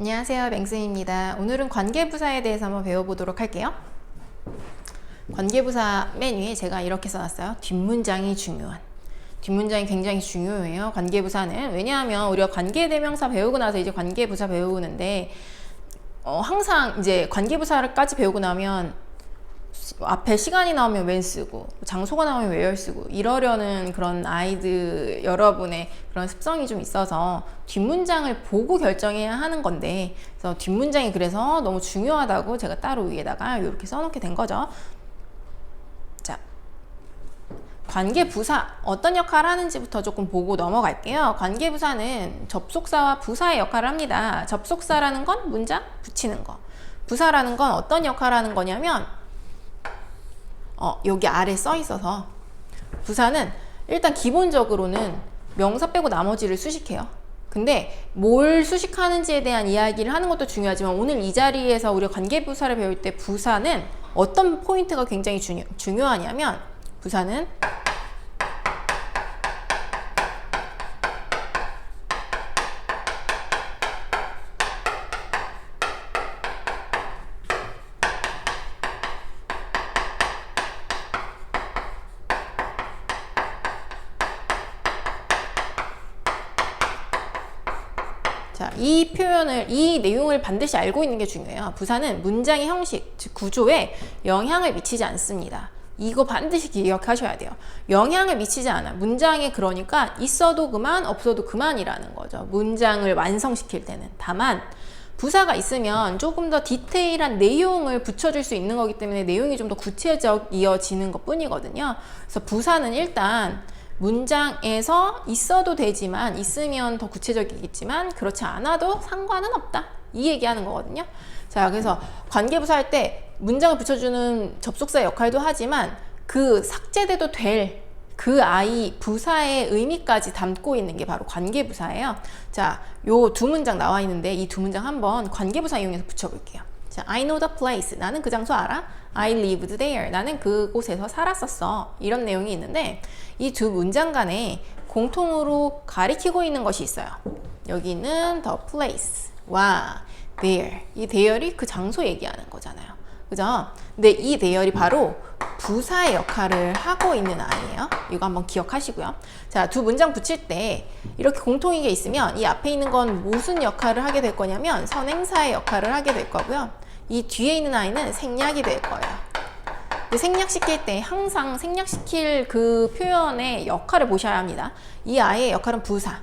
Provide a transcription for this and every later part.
안녕하세요. 맹스입니다. 오늘은 관계부사에 대해서 한번 배워보도록 할게요. 관계부사 맨 위에 제가 이렇게 써놨어요. 뒷문장이 중요한. 뒷문장이 굉장히 중요해요. 관계부사는. 왜냐하면 우리가 관계대명사 배우고 나서 이제 관계부사 배우는데, 어, 항상 이제 관계부사까지 배우고 나면 앞에 시간이 나오면 when 쓰고 장소가 나오면 where 쓰고 이러려는 그런 아이들 여러분의 그런 습성이 좀 있어서 뒷문장을 보고 결정해야 하는 건데 그래서 뒷문장이 그래서 너무 중요하다고 제가 따로 위에다가 이렇게 써놓게 된 거죠. 자, 관계부사 어떤 역할을 하는지부터 조금 보고 넘어갈게요. 관계부사는 접속사와 부사의 역할을 합니다. 접속사라는 건 문장 붙이는 거. 부사라는 건 어떤 역할을 하는 거냐면 어, 여기 아래 써 있어서 부사는 일단 기본적으로는 명사 빼고 나머지를 수식해요. 근데 뭘 수식하는지에 대한 이야기를 하는 것도 중요하지만 오늘 이 자리에서 우리가 관계부사를 배울 때 부사는 어떤 포인트가 굉장히 중요, 중요하냐면 부사는 이 내용을 반드시 알고 있는 게 중요해요. 부사는 문장의 형식, 즉 구조에 영향을 미치지 않습니다. 이거 반드시 기억하셔야 돼요. 영향을 미치지 않아. 문장에 그러니까 있어도 그만, 없어도 그만이라는 거죠. 문장을 완성시킬 때는. 다만, 부사가 있으면 조금 더 디테일한 내용을 붙여줄 수 있는 거기 때문에 내용이 좀 더 구체적 이어지는 것 뿐이거든요. 그래서 부사는 일단 문장에서 있어도 되지만 있으면 더 구체적이겠지만 그렇지 않아도 상관은 없다. 이 얘기하는 거거든요. 자, 그래서 관계부사 할 때 문장을 붙여주는 접속사 역할도 하지만 그 삭제돼도 될 그 아이 부사의 의미까지 담고 있는 게 바로 관계부사예요. 자, 요 두 문장 나와 있는데 이 두 문장 한번 관계부사 이용해서 붙여볼게요. 자, I know the place. 나는 그 장소 알아? I lived there. 나는 그곳에서 살았었어. 이런 내용이 있는데 이 두 문장 간에 공통으로 가리키고 있는 것이 있어요. 여기는 the place와 there. 이 대열이 그 장소 얘기하는 거잖아요. 그죠? 근데 이 대열이 바로 부사의 역할을 하고 있는 아이예요. 이거 한번 기억하시고요. 자, 두 문장 붙일 때 이렇게 공통인 게 있으면 이 앞에 있는 건 무슨 역할을 하게 될 거냐면 선행사의 역할을 하게 될 거고요. 이 뒤에 있는 아이는 생략이 될 거예요. 생략시킬 때 항상 생략시킬 그 표현의 역할을 보셔야 합니다. 이 아이의 역할은 부사.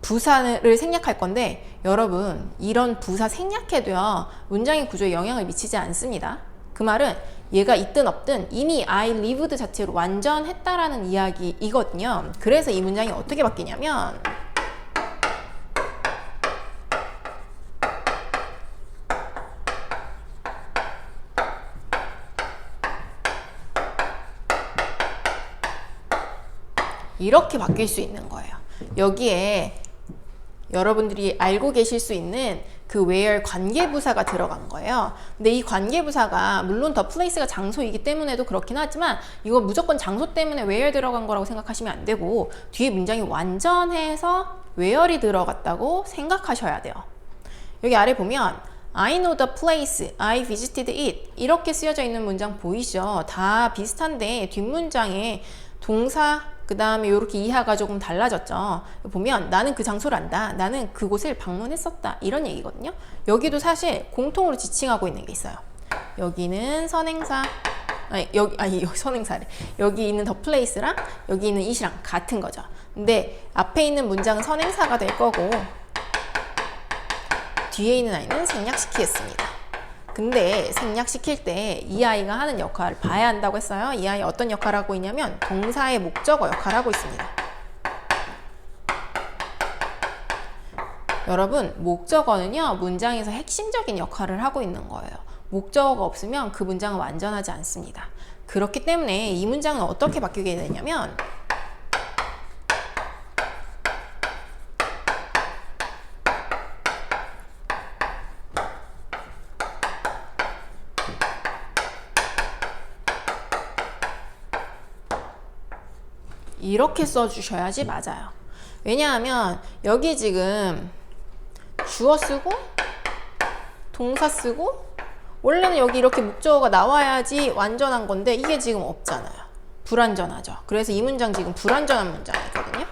부사를 생략할 건데 여러분 이런 부사 생략해도요 문장의 구조에 영향을 미치지 않습니다. 그 말은 얘가 있든 없든 이미 I lived 자체로 완전했다라는 이야기이거든요. 그래서 이 문장이 어떻게 바뀌냐면 이렇게 바뀔 수 있는 거예요. 여기에 여러분들이 알고 계실 수 있는 그 where 관계부사가 들어간 거예요. 근데 이 관계부사가 물론 더 플레이스가 장소이기 때문에도 그렇긴 하지만 이거 무조건 장소 때문에 where 들어간 거라고 생각하시면 안 되고 뒤에 문장이 완전해서 where이 들어갔다고 생각하셔야 돼요. 여기 아래 보면 I know the place, I visited it 이렇게 쓰여져 있는 문장 보이시죠? 다 비슷한데 뒷문장에 동사 그 다음에 이렇게 이하가 조금 달라졌죠. 보면 나는 그 장소를 안다. 나는 그곳을 방문했었다. 이런 얘기거든요. 여기도 사실 공통으로 지칭하고 있는 게 있어요. 여기는 선행사, 아니, 여기, 아니, 선행사래. 여기 있는 더 플레이스랑 여기 있는 it이랑 같은 거죠. 근데 앞에 있는 문장은 선행사가 될 거고 뒤에 있는 아이는 생략시키겠습니다. 근데 생략시킬 때 이 아이가 하는 역할을 봐야 한다고 했어요. 이 아이 어떤 역할을 하고 있냐면 동사의 목적어 역할을 하고 있습니다. 여러분, 목적어는요, 문장에서 핵심적인 역할을 하고 있는 거예요. 목적어가 없으면 그 문장은 완전하지 않습니다. 그렇기 때문에 이 문장은 어떻게 바뀌게 되냐면 이렇게 써주셔야지 맞아요. 왜냐하면 여기 지금 주어 쓰고 동사 쓰고 원래는 여기 이렇게 목적어가 나와야지 완전한 건데 이게 지금 없잖아요. 불완전하죠. 그래서 이 문장 지금 불완전한 문장이거든요.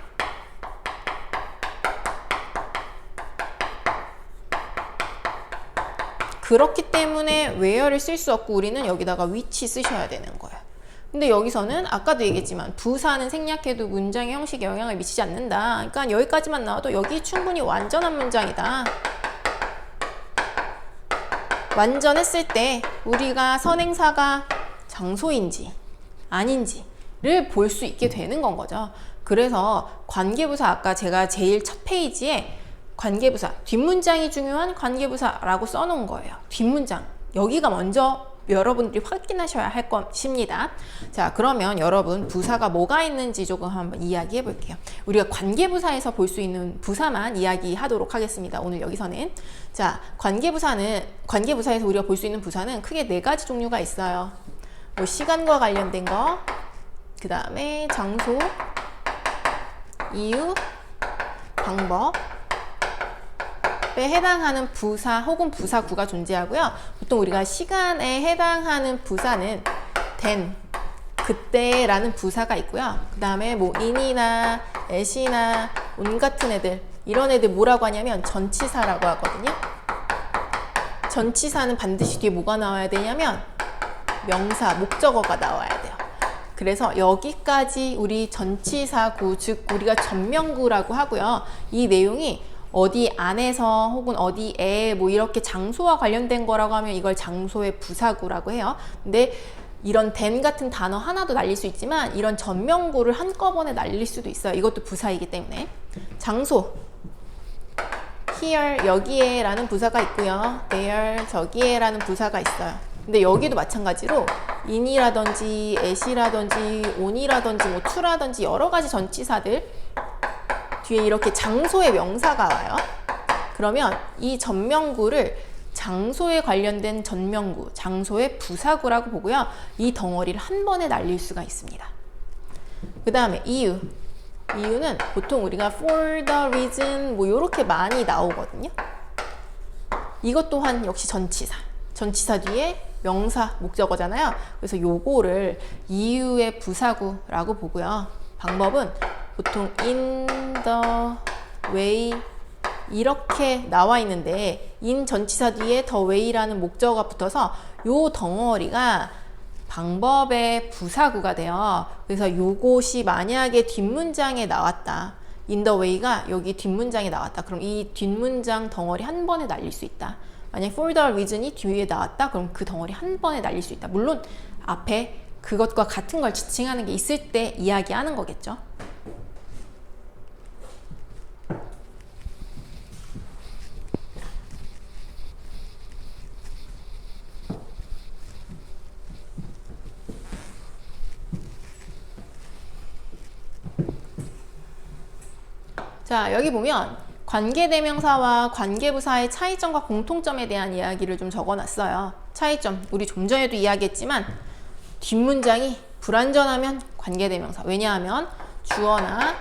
그렇기 때문에 where를 쓸 수 없고 우리는 여기다가 which 쓰셔야 되는 거예요. 근데 여기서는 아까도 얘기했지만 부사는 생략해도 문장의 형식에 영향을 미치지 않는다. 그러니까 여기까지만 나와도 여기 충분히 완전한 문장이다. 완전했을 때 우리가 선행사가 장소인지 아닌지를 볼 수 있게 되는 건 거죠. 그래서 관계부사 아까 제가 제일 첫 페이지에 관계부사 뒷문장이 중요한 관계부사라고 써놓은 거예요. 뒷문장 여기가 먼저 여러분들이 확인하셔야 할 것입니다. 자, 그러면 여러분 부사가 뭐가 있는지 조금 한번 이야기해 볼게요. 우리가 관계부사에서 볼 수 있는 부사만 이야기하도록 하겠습니다. 오늘 여기서는 자, 관계부사는 관계부사에서 우리가 볼 수 있는 부사는 크게 네 가지 종류가 있어요. 뭐 시간과 관련된 거, 그 다음에 장소, 이유, 방법, 에 해당하는 부사 혹은 부사구가 존재하고요. 보통 우리가 시간에 해당하는 부사는 된, 그때라는 부사가 있고요. 그 다음에 뭐 in이나 at이나 온 같은 애들 이런 애들 뭐라고 하냐면 전치사라고 하거든요. 전치사는 반드시 뒤에 뭐가 나와야 되냐면 명사, 목적어가 나와야 돼요. 그래서 여기까지 우리 전치사구, 즉 우리가 전명구라고 하고요. 이 내용이 어디 안에서 혹은 어디에 뭐 이렇게 장소와 관련된 거라고 하면 이걸 장소의 부사구라고 해요. 근데 이런 된 같은 단어 하나도 날릴 수 있지만 이런 전명구를 한꺼번에 날릴 수도 있어요. 이것도 부사이기 때문에. 장소. here 여기에 라는 부사가 있고요. there 저기에 라는 부사가 있어요. 근데 여기도 마찬가지로 in이라든지 at이라든지 on이라든지 뭐 to라든지 여러 가지 전치사들 뒤에 이렇게 장소의 명사가 와요. 그러면 이 전명구를 장소에 관련된 전명구, 장소의 부사구라고 보고요. 이 덩어리를 한 번에 날릴 수가 있습니다. 그 다음에 이유. 이유는 보통 우리가 for the reason 뭐 이렇게 많이 나오거든요. 이것 또한 역시 전치사. 전치사 뒤에 명사, 목적어잖아요. 그래서 요거를 이유의 부사구라고 보고요. 방법은 보통 in the way 이렇게 나와 있는데 in 전치사 뒤에 the way라는 목적어가 붙어서 요 덩어리가 방법의 부사구가 돼요. 그래서 요것이 만약에 뒷문장에 나왔다. in the way가 여기 뒷문장에 나왔다. 그럼 이 뒷문장 덩어리 한 번에 날릴 수 있다. 만약 for the reason이 뒤에 나왔다. 그럼 그 덩어리 한 번에 날릴 수 있다. 물론 앞에 그것과 같은 걸 지칭하는 게 있을 때 이야기하는 거겠죠. 자, 여기 보면 관계대명사와 관계부사의 차이점과 공통점에 대한 이야기를 좀 적어놨어요. 차이점, 우리 좀 전에도 이야기했지만 뒷문장이 불완전하면 관계대명사. 왜냐하면 주어나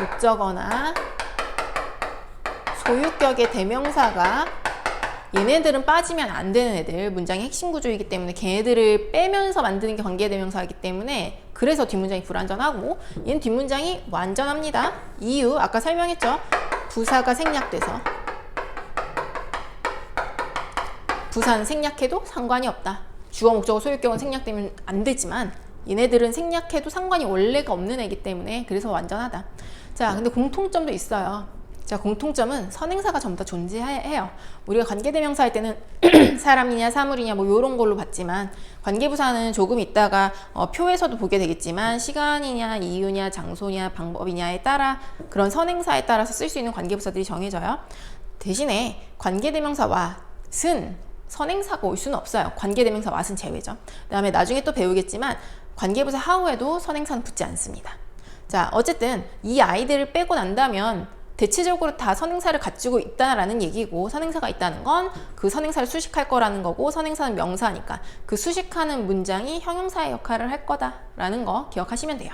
목적어나 소유격의 대명사가 얘네들은 빠지면 안 되는 애들 문장의 핵심 구조이기 때문에 걔네들을 빼면서 만드는 게 관계대명사이기 때문에 그래서 뒷문장이 불완전하고 얘는 뒷문장이 완전합니다. 이유 아까 설명했죠. 부사가 생략돼서 부사는 생략해도 상관이 없다. 주어 목적어 소유격은 생략되면 안 되지만 얘네들은 생략해도 상관이 원래가 없는 애기 때문에 그래서 완전하다. 자, 근데 공통점도 있어요. 자, 공통점은 선행사가 전부 다 존재해요. 우리가 관계대명사 할 때는 사람이냐 사물이냐 뭐 이런 걸로 봤지만 관계부사는 조금 있다가 어, 표에서도 보게 되겠지만 시간이냐 이유냐 장소냐 방법이냐에 따라 그런 선행사에 따라서 쓸 수 있는 관계부사들이 정해져요. 대신에 관계대명사 왓은 선행사가 올 수는 없어요. 관계대명사 왓은 제외죠. 그 다음에 나중에 또 배우겠지만 관계부사 하우에도 선행사는 붙지 않습니다. 자, 어쨌든 이 아이들을 빼고 난다면 대체적으로 다 선행사를 가지고 있다라는 얘기고 선행사가 있다는 건 그 선행사를 수식할 거라는 거고 선행사는 명사니까 그 수식하는 문장이 형용사의 역할을 할 거다라는 거 기억하시면 돼요.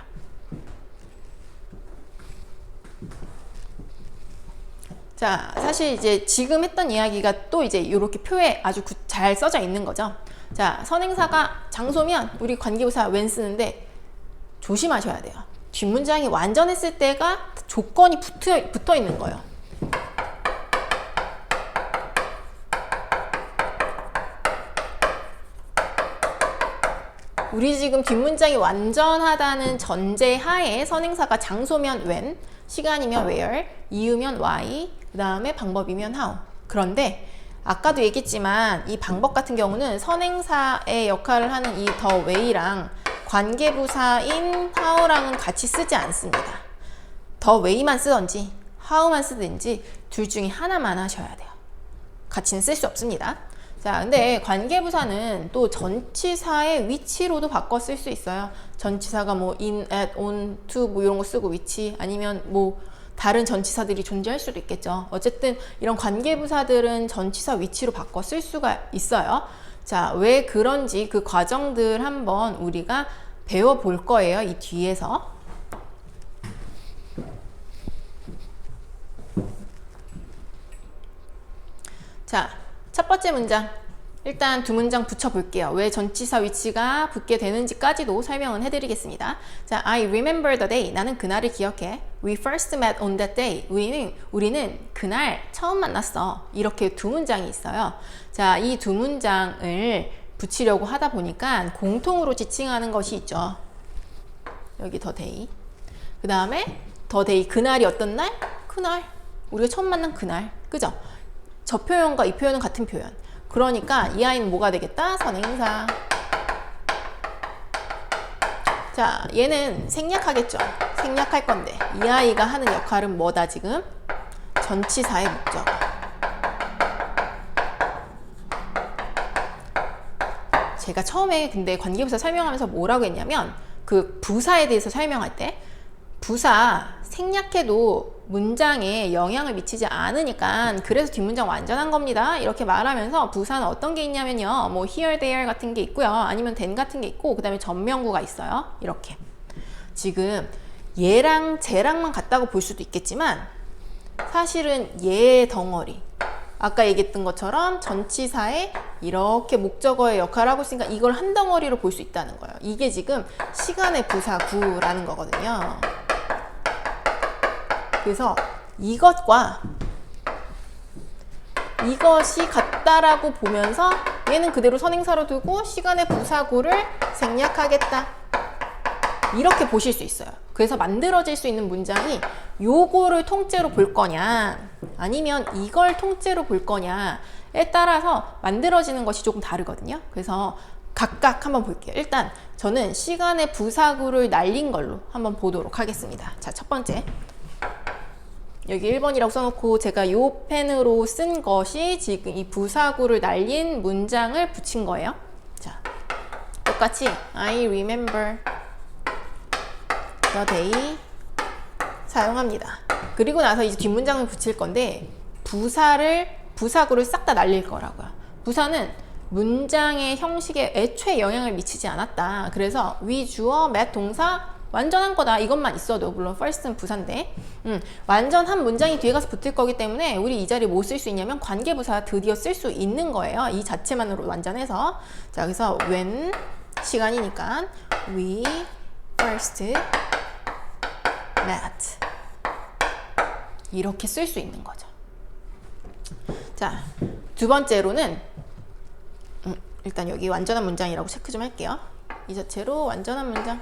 자, 사실 이제 지금 했던 이야기가 또 이제 이렇게 표에 아주 구- 잘 써져 있는 거죠. 자, 선행사가 장소면 우리 관계부사 when 쓰는데 조심하셔야 돼요. 뒷문장이 완전했을 때가 조건이 붙어, 붙어 있는 거예요. 우리 지금 뒷문장이 완전하다는 전제 하에 선행사가 장소면 when, 시간이면 where, 이유면 why, 그 다음에 방법이면 how. 그런데 아까도 얘기했지만 이 방법 같은 경우는 선행사의 역할을 하는 이 the way랑 관계부사인 how랑은 같이 쓰지 않습니다. the way만 쓰던지 how만 쓰든지 둘 중에 하나만 하셔야 돼요. 같이는 쓸 수 없습니다. 자, 근데 관계부사는 또 전치사의 위치로도 바꿔 쓸 수 있어요. 전치사가 뭐 in, at, on, to 뭐 이런 거 쓰고 위치 아니면 뭐 다른 전치사들이 존재할 수도 있겠죠. 어쨌든 이런 관계부사들은 전치사 위치로 바꿔 쓸 수가 있어요. 자, 왜 그런지 그 과정들 한번 우리가 배워볼 거예요. 이 뒤에서. 자, 첫 번째 문장. 일단 두 문장 붙여볼게요. 왜 전치사 위치가 붙게 되는지까지도 설명은 해드리겠습니다. 자, I remember the day. 나는 그날을 기억해. We first met on that day. 우리는, 우리는 그날 처음 만났어. 이렇게 두 문장이 있어요. 자, 이 두 문장을 붙이려고 하다 보니까 공통으로 지칭하는 것이 있죠. 여기 더 데이. 그 다음에 더 데이. 그날이 어떤 날? 그날. 우리가 처음 만난 그날. 그죠? 저 표현과 이 표현은 같은 표현. 그러니까 이 아이는 뭐가 되겠다? 선행사. 자, 얘는 생략하겠죠. 생략할 건데 이 아이가 하는 역할은 뭐다 지금? 전치사의 목적. 제가 처음에 근데 관계부사 설명하면서 뭐라고 했냐면 그 부사에 대해서 설명할 때 부사 생략해도 문장에 영향을 미치지 않으니까 그래서 뒷문장 완전한 겁니다. 이렇게 말하면서 부사는 어떤 게 있냐면요. 뭐 here, there 같은 게 있고요. 아니면 then 같은 게 있고 그 다음에 전명구가 있어요. 이렇게. 지금 얘랑 쟤랑만 같다고 볼 수도 있겠지만 사실은 얘 덩어리 아까 얘기했던 것처럼 전치사에 이렇게 목적어의 역할을 하고 있으니까 이걸 한 덩어리로 볼 수 있다는 거예요. 이게 지금 시간의 부사구라는 거거든요. 그래서 이것과 이것이 같다라고 보면서 얘는 그대로 선행사로 두고 시간의 부사구를 생략하겠다. 이렇게 보실 수 있어요. 그래서 만들어질 수 있는 문장이 요거를 통째로 볼 거냐 아니면 이걸 통째로 볼 거냐에 따라서 만들어지는 것이 조금 다르거든요. 그래서 각각 한번 볼게요. 일단 저는 시간의 부사구를 날린 걸로 한번 보도록 하겠습니다. 자, 첫 번째. 여기 1번이라고 써놓고 제가 요 펜으로 쓴 것이 지금 이 부사구를 날린 문장을 붙인 거예요. 자, 똑같이 I remember the day 사용합니다. 그리고 나서 이제 뒷문장을 붙일 건데 부사를 부사구를 싹 다 날릴 거라고요. 부사는 문장의 형식에 애초에 영향을 미치지 않았다. 그래서 위 주어 met 동사 완전한 거다. 이것만 있어도 물론 first는 부사인데 음, 완전한 문장이 뒤에 가서 붙을 거기 때문에 우리 이 자리 뭐 쓸 수 있냐면 관계부사 드디어 쓸 수 있는 거예요. 이 자체만으로 완전해서 자 그래서 when 시간이니까 we first met 이렇게 쓸 수 있는 거죠. 자, 두 번째로는 음, 일단 여기 완전한 문장이라고 체크 좀 할게요. 이 자체로 완전한 문장.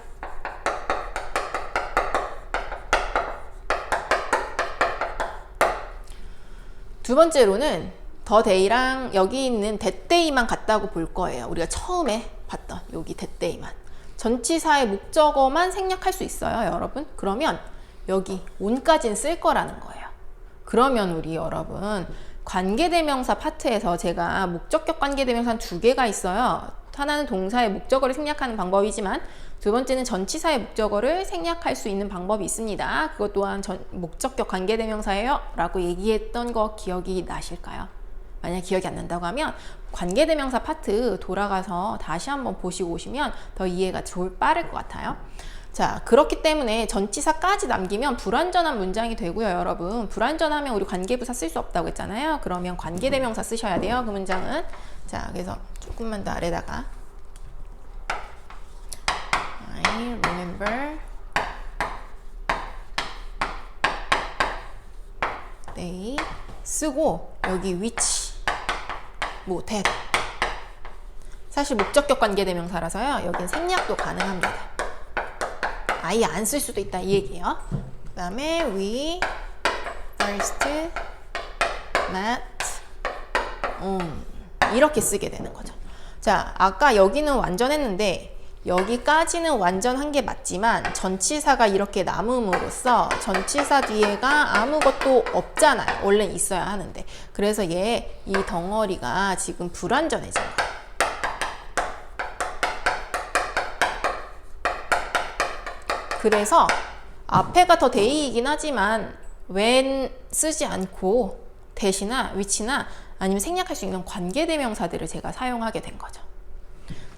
두 번째로는 더 데이랑 여기 있는 대데이만 같다고 볼 거예요. 우리가 처음에 봤던 여기 대데이만. 전치사의 목적어만 생략할 수 있어요, 여러분. 그러면 여기 온까지는 쓸 거라는 거예요. 그러면 우리 여러분 관계대명사 파트에서 제가 목적격 관계대명사 두 개가 있어요. 하나는 동사의 목적어를 생략하는 방법이지만 두 번째는 전치사의 목적어를 생략할 수 있는 방법이 있습니다. 그것 또한 전, 목적격 관계대명사예요. 라고 얘기했던 거 기억이 나실까요? 만약 기억이 안 난다고 하면 관계대명사 파트 돌아가서 다시 한번 보시고 오시면 더 이해가 좋을 빠를 것 같아요. 자, 그렇기 때문에 전치사까지 남기면 불완전한 문장이 되고요, 여러분. 불완전하면 우리 관계부사 쓸 수 없다고 했잖아요. 그러면 관계대명사 쓰셔야 돼요, 그 문장은. 자, 그래서 조금만 더 아래다가 I remember they 쓰고 여기 which 뭐 that 사실 목적격 관계대명사라서요. 여긴 생략도 가능합니다. 아예 안 쓸 수도 있다 이 얘기예요. 그 다음에 we first met 음, 이렇게 쓰게 되는 거죠. 자, 아까 여기는 완전했는데 여기까지는 완전한 게 맞지만 전치사가 이렇게 남음으로써 전치사 뒤에가 아무것도 없잖아요. 원래 있어야 하는데. 그래서 얘 이 덩어리가 지금 불완전해진 거예요. 그래서 앞에가 더 데이이긴 하지만 when 쓰지 않고 대시나 위치나 아니면 생략할 수 있는 관계대명사들을 제가 사용하게 된 거죠.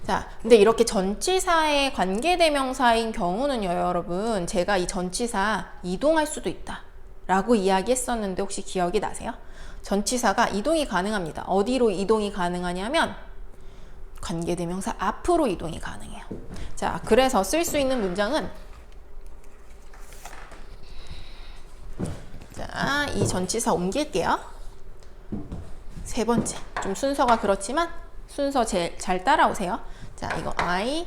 자, 근데 이렇게 전치사의 관계대명사인 경우는요, 여러분. 제가 이 전치사 이동할 수도 있다. 라고 이야기했었는데 혹시 기억이 나세요? 전치사가 이동이 가능합니다. 어디로 이동이 가능하냐면 관계대명사 앞으로 이동이 가능해요. 자, 그래서 쓸 수 있는 문장은 자, 이 전치사 옮길게요. 세 번째. 좀 순서가 그렇지만 순서 제, 잘 따라오세요. 자, 이거 I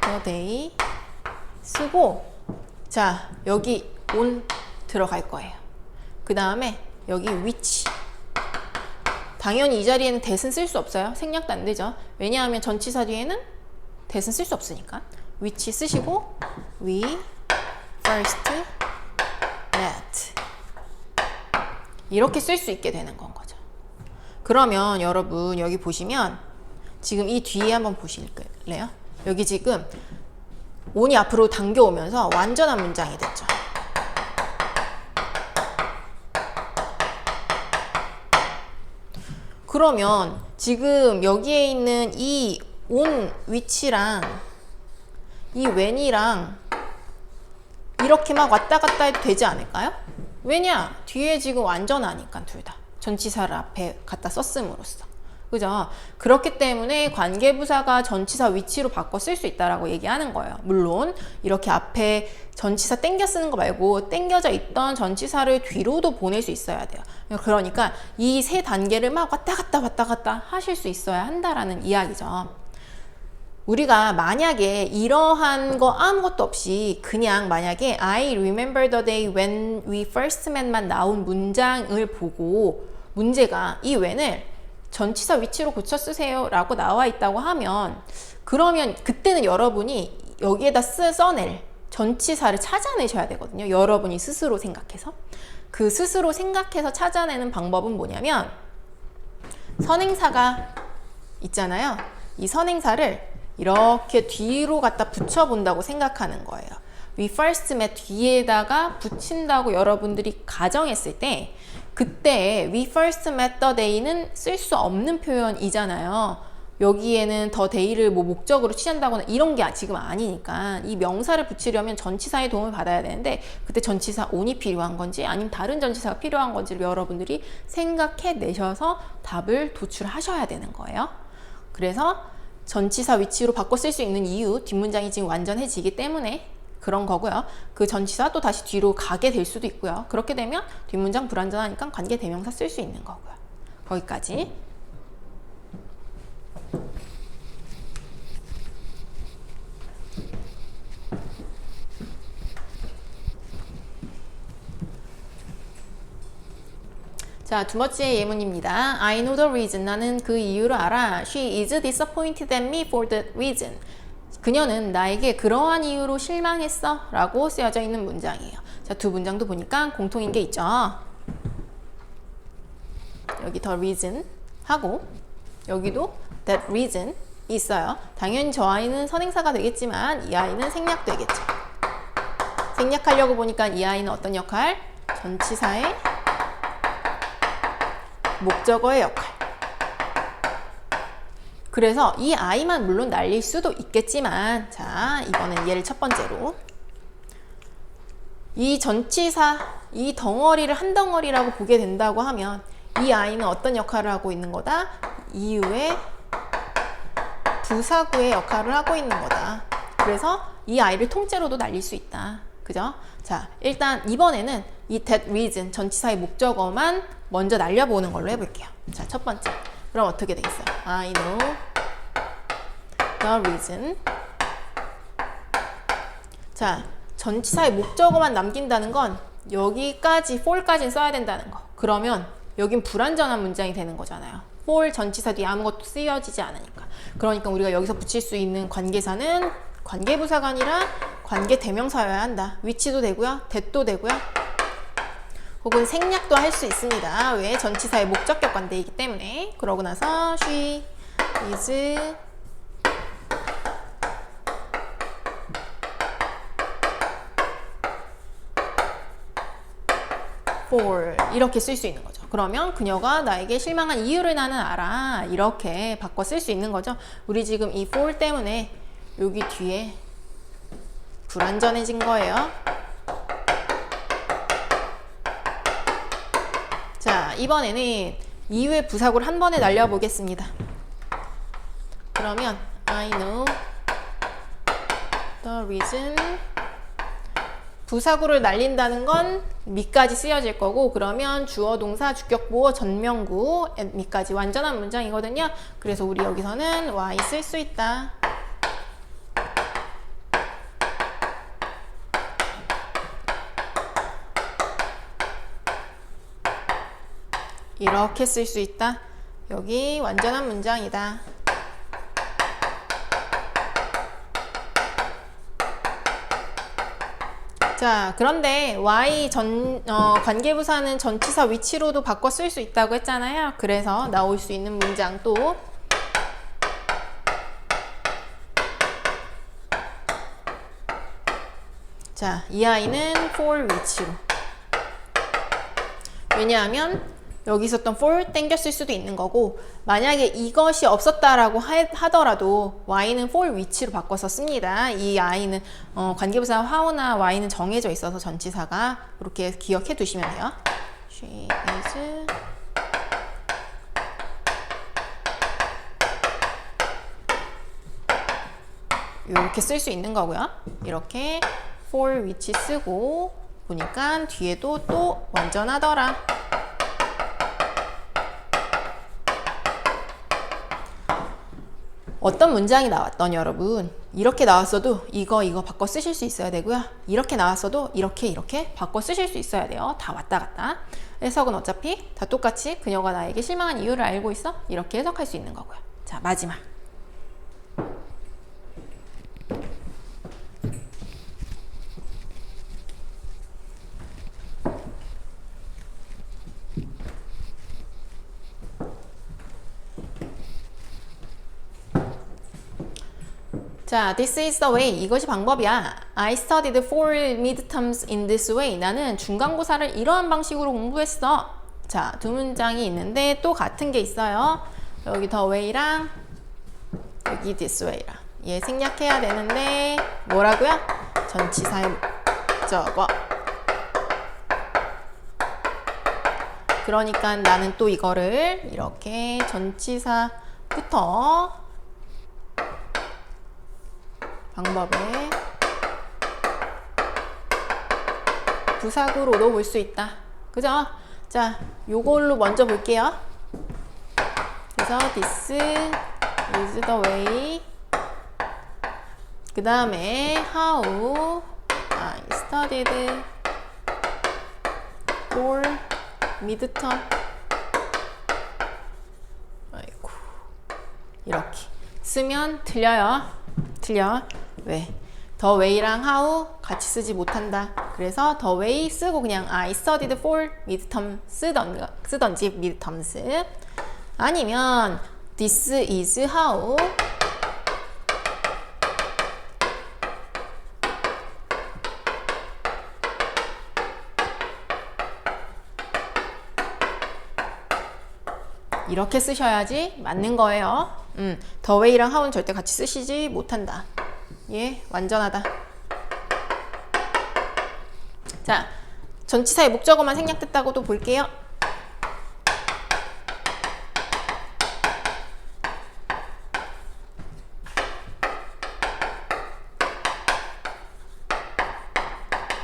the day 쓰고 자, 여기 on 들어갈 거예요. 그 다음에 여기 which 당연히 이 자리에는 that은 쓸수 없어요. 생략도 안 되죠. 왜냐하면 전치사 뒤에는 that은 쓸수 없으니까. which 쓰시고 we first met 이렇게 쓸 수 있게 되는 건 거죠. 그러면 여러분 여기 보시면 지금 이 뒤에 한번 보실래요? 여기 지금 온이 앞으로 당겨오면서 완전한 문장이 됐죠. 그러면 지금 여기에 있는 이 온 위치랑 이 when이랑 이렇게 막 왔다 갔다 해도 되지 않을까요? 왜냐? 뒤에 지금 완전하니까 둘 다. 전치사를 앞에 갖다 썼음으로써. 그죠? 그렇기 때문에 관계부사가 전치사 위치로 바꿔 쓸 수 있다라고 얘기하는 거예요. 물론 이렇게 앞에 전치사 땡겨 쓰는 거 말고 땡겨져 있던 전치사를 뒤로도 보낼 수 있어야 돼요. 그러니까 이 세 단계를 막 왔다 갔다 왔다 갔다 하실 수 있어야 한다라는 이야기죠. 우리가 만약에 이러한 거 아무것도 없이 그냥 만약에 I remember the day when we first met만 나온 문장을 보고 문제가 이 when을 전치사 위치로 고쳐 쓰세요 라고 나와 있다고 하면 그러면 그때는 여러분이 여기에다 쓰, 써낼 전치사를 찾아내셔야 되거든요. 여러분이 스스로 생각해서. 그 스스로 생각해서 찾아내는 방법은 뭐냐면 선행사가 있잖아요. 이 선행사를 이렇게 뒤로 갖다 붙여본다고 생각하는 거예요. We first met 뒤에다가 붙인다고 여러분들이 가정했을 때 그때 we first met the day는 쓸 수 없는 표현이잖아요. 여기에는 더 day를 뭐 목적으로 취한다거나 이런 게 지금 아니니까 이 명사를 붙이려면 전치사의 도움을 받아야 되는데 그때 전치사 on이 필요한 건지 아니면 다른 전치사가 필요한 건지를 여러분들이 생각해 내셔서 답을 도출하셔야 되는 거예요. 그래서 전치사 위치로 바꿔 쓸 수 있는 이유 뒷문장이 지금 완전해지기 때문에 그런 거고요. 그 전치사 또 다시 뒤로 가게 될 수도 있고요. 그렇게 되면 뒷문장 불완전하니까 관계 대명사 쓸 수 있는 거고요. 거기까지. 자, 두 번째 예문입니다. I know the reason. 나는 그 이유를 알아. She is disappointed at me for that reason. 그녀는 나에게 그러한 이유로 실망했어. 라고 쓰여져 있는 문장이에요. 자, 두 문장도 보니까 공통인 게 있죠. 여기 the reason 하고 여기도 that reason 있어요. 당연히 저 아이는 선행사가 되겠지만 이 아이는 생략되겠죠. 생략하려고 보니까 이 아이는 어떤 역할? 전치사의 목적어의 역할. 그래서 이 아이만 물론 날릴 수도 있겠지만 자 이번엔 얘를 첫 번째로 이 전치사 이 덩어리를 한 덩어리라고 보게 된다고 하면 이 아이는 어떤 역할을 하고 있는 거다? 이유의 부사구의 역할을 하고 있는 거다. 그래서 이 아이를 통째로도 날릴 수 있다. 그죠? 자, 일단 이번에는 이 that reason 전치사의 목적어만 먼저 날려보는 걸로 해볼게요. 자, 첫 번째. 그럼 어떻게 되겠어요? I know the reason. 자, 전치사의 목적어만 남긴다는 건 여기까지 for까지는 써야 된다는 거. 그러면 여긴 불완전한 문장이 되는 거잖아요. for 전치사 뒤에 아무것도 쓰여지지 않으니까. 그러니까 우리가 여기서 붙일 수 있는 관계사는 관계부사가 아니라 관계 대명사여야 한다. 위치도 되고요. 대도 되고요. 혹은 생략도 할 수 있습니다. 왜? 전치사의 목적격 관대이기 때문에. 그러고 나서 she is for 이렇게 쓸 수 있는 거죠. 그러면 그녀가 나에게 실망한 이유를 나는 알아. 이렇게 바꿔 쓸 수 있는 거죠. 우리 지금 이 for 때문에 여기 뒤에 불완전해진 거예요. 이번에는 이후의 부사구를 한 번에 날려보겠습니다. 그러면 I know the reason 부사구를 날린다는 건 미까지 쓰여질 거고 그러면 주어 동사 주격 보어 전명구 미까지 완전한 문장이거든요. 그래서 우리 여기서는 y 쓸 수 있다. 이렇게 쓸 수 있다. 여기 완전한 문장이다. 자, 그런데 y 전 어, 관계부사는 전치사 위치로도 바꿔 쓸 수 있다고 했잖아요. 그래서 나올 수 있는 문장 또 자, 이 아이는 for 위치로. 왜냐하면 여기 있었던 for 땡겼을 수도 있는 거고 만약에 이것이 없었다라고 하, 더라도 y는 for 위치로 바꿔서 씁니다. 이 i는 어, 관계부사 화오나 y는 정해져 있어서 전치사가 이렇게 기억해 두시면 돼요. She is 이렇게 쓸 수 있는 거고요. 이렇게 for 위치 쓰고 보니까 뒤에도 또 완전하더라. 어떤 문장이 나왔던 여러분? 이렇게 나왔어도 이거 이거 바꿔 쓰실 수 있어야 되고요. 이렇게 나왔어도 이렇게 이렇게 바꿔 쓰실 수 있어야 돼요. 다 왔다 갔다. 해석은 어차피 다 똑같이 그녀가 나에게 실망한 이유를 알고 있어? 이렇게 해석할 수 있는 거고요. 자 마지막 자, this is the way. 이것이 방법이야. I studied four midterms in this way. 나는 중간고사를 이러한 방식으로 공부했어. 자, 두 문장이 있는데 또 같은 게 있어요. 여기 the way랑 여기 this way랑. 얘 생략해야 되는데 뭐라고요? 전치사의 저거. 그러니까 나는 또 이거를 이렇게 전치사부터 방법에 부사구로도 볼수 있다. 그죠? 자, 요걸로 먼저 볼게요. 그래서 this is the way. 그 다음에 how I studied for midterm. 아이고. 이렇게 쓰면 틀려요. 틀려. 왜? 더 way랑 how 같이 쓰지 못한다. 그래서 더 way 쓰고 그냥 I studied for midterm 쓰던, 쓰던지 midterms 아니면 this is how 이렇게 쓰셔야지 맞는 거예요. 음, the way랑 how는 절대 같이 쓰시지 못한다. 예, 완전하다. 자, 전치사의 목적어만 생략됐다고도 볼게요.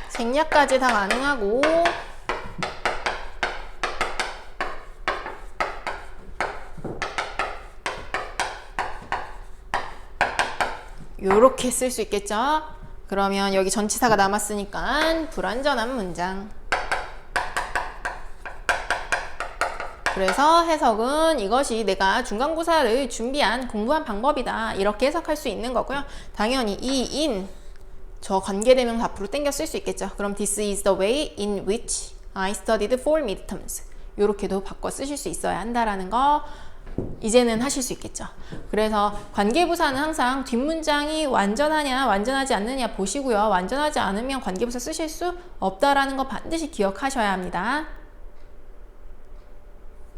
생략까지 다 가능하고 요렇게 쓸 수 있겠죠? 그러면 여기 전치사가 남았으니까 불완전한 문장. 그래서 해석은 이것이 내가 중간고사를 준비한 공부한 방법이다. 이렇게 해석할 수 있는 거고요. 당연히 이 in 저 관계대명 앞으로 땡겨 쓸 수 있겠죠. 그럼 this is the way in which I studied for midterms. 이렇게도 바꿔 쓰실 수 있어야 한다라는 거 이제는 하실 수 있겠죠. 그래서 관계부사는 항상 뒷문장이 완전하냐 완전하지 않느냐 보시고요. 완전하지 않으면 관계부사 쓰실 수 없다라는 거 반드시 기억하셔야 합니다.